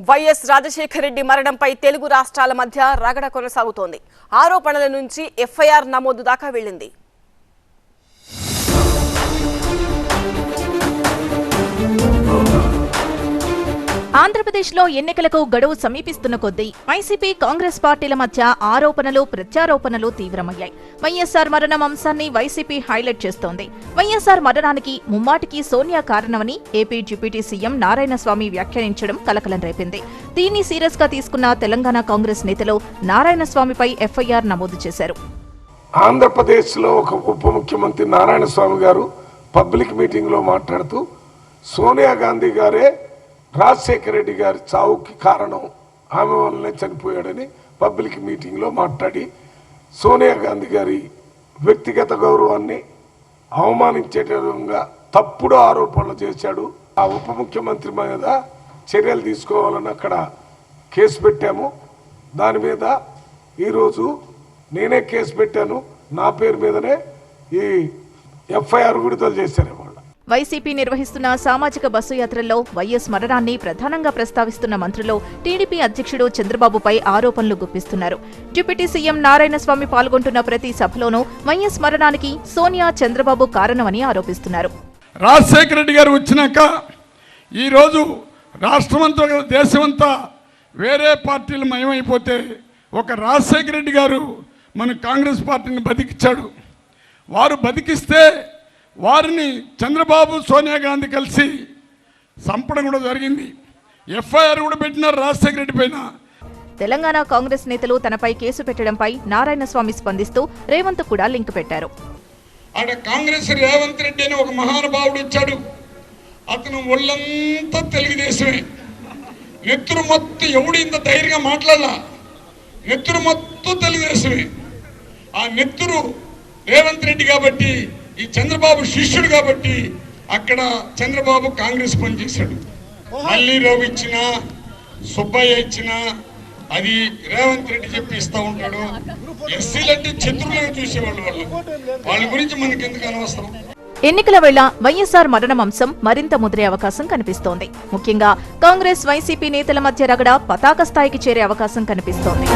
YS Rajasekhara Reddy మరణంపై తెలుగు రాష్ట్రాల మధ్య రగడ కొనసాగుతోంది. ఆరోపణల నుంచి ఎఫ్ఐఆర్ నమోదు దాకా వెళ్ళింది. ఆంధ్రప్రదేశ్లో ఎన్నికలకు గడువు సమీపిస్తున్న కొద్దీ వైసీపీ కాంగ్రెస్ పార్టీల మధ్య ఆరోపణలు ప్రత్యారోపణలు తీవ్రమయ్యాయి. వైఎస్ఆర్ మరణం అంశాన్ని వైసీపీ హైలైట్ చేస్తోంది. వైఎస్ఆర్ మరణానికి ముమ్మాటికి సోనియా కారణమని ఏపీ డిప్యూటీ సీఎం నారాయణస్వామి వ్యాఖ్యానించడం కలకలం రేపింది. దీన్ని సీరియస్గా తీసుకున్న తెలంగాణ కాంగ్రెస్ నేతలు నారాయణస్వామిపై ఎఫ్ఐఆర్ నమోదు చేశారు. ఆంధ్రప్రదేశ్లో ఒక ఉప ముఖ్యమంత్రి నారాయణ స్వామి గారు పబ్లిక్ మీటింగ్లో మాట్లాడుతూ సోనియా గాంధీ గారే రాజశేఖర రెడ్డి గారి చావుకి కారణం. ఆమె వల్లనే చనిపోయాడని పబ్లిక్ మీటింగ్లో మాట్లాడి సోనియా గాంధీ గారి వ్యక్తిగత గౌరవాన్ని అవమానించే విధంగా తప్పుడు ఆరోపణలు చేశాడు. ఆ ఉప ముఖ్యమంత్రి మీద చర్యలు తీసుకోవాలని అక్కడ కేసు పెట్టాము. దాని మీద ఈరోజు నేనే కేసు పెట్టాను. నా పేరు మీదనే ఈ ఎఫ్ఐఆర్ విడుదల చేశారు వైసీపీ నిర్వహిస్తున్న సామాజిక బస్సు యాత్రల్లో వైఎస్ మరణాన్ని ప్రధానంగా ప్రస్తావిస్తున్న మంత్రులు టీడీపీ అధ్యక్షుడు చంద్రబాబుపై ఆరోపణలు గుప్పిస్తున్నారు. డిప్యూటీ సీఎం నారాయణస్వామి పాల్గొంటున్న ప్రతి సభలోనూ వైఎస్ మరణానికి సోనియా చంద్రబాబు కారణమని ఆరోపిస్తున్నారు. రాజశేఖర రెడ్డి గారు వచ్చినాక ఈరోజు రాష్ట్రమంతా దేశమంతా వేరే పార్టీలు మయమైపోతే ఒక రాజశేఖర రెడ్డి గారు మన కాంగ్రెస్ పార్టీని బతికిచ్చాడు. వారు బతికిస్తే వారిని చంద్రబాబు సోనియా గాంధీ కలిసి చంపడం కూడా జరిగింది. ఎఫ్ఐఆర్ కూడా పెట్టినారు రాజశేఖర రెడ్డి పైన. తెలంగాణ కాంగ్రెస్ నేతలు తనపై కేసు పెట్టడంపై నారాయణస్వామి స్పందిస్తూ రేవంత్ కూడా లింక్ పెట్టారు. ఆడ కాంగ్రెస్ రేవంత్ రెడ్డి అని ఒక మహానుభావుడు వచ్చాడు. అతను ఒళ్ళంతా తెలుగుదేశమే. నెత్తురు మొత్తం ఎవడు ఇంత ధైర్యంగా మాట్లాడాల? నెత్తురు మొత్తం తెలుగుదేశమే. ఆ నెత్తురు రేవంత్ రెడ్డి కాబట్టి ఈ చంద్రబాబు శిష్యుడు కాబట్టి అక్కడ చంద్రబాబు కాంగ్రెస్ పనిచేశాడు. మళ్ళీ రావు ఇచ్చిన సుబ్బయ్య ఇచ్చిన అది రేవంత్ రెడ్డి చెప్పి ఇస్తా ఉంటాడు. ఎస్సీలంటే శత్రువులుగా చూసేవాళ్ళు వాళ్ళు. వాళ్ళ గురించి మనకి ఎందుకు అనవసరం? ఎన్నికల వేళ వైఎస్ఆర్ మరణం అంశం మరింత ముదిరే అవకాశం కనిపిస్తోంది. ముఖ్యంగా కాంగ్రెస్ వైసీపీ నేతల మధ్య రగడ పతాక స్థాయికి చేరే అవకాశం కనిపిస్తోంది.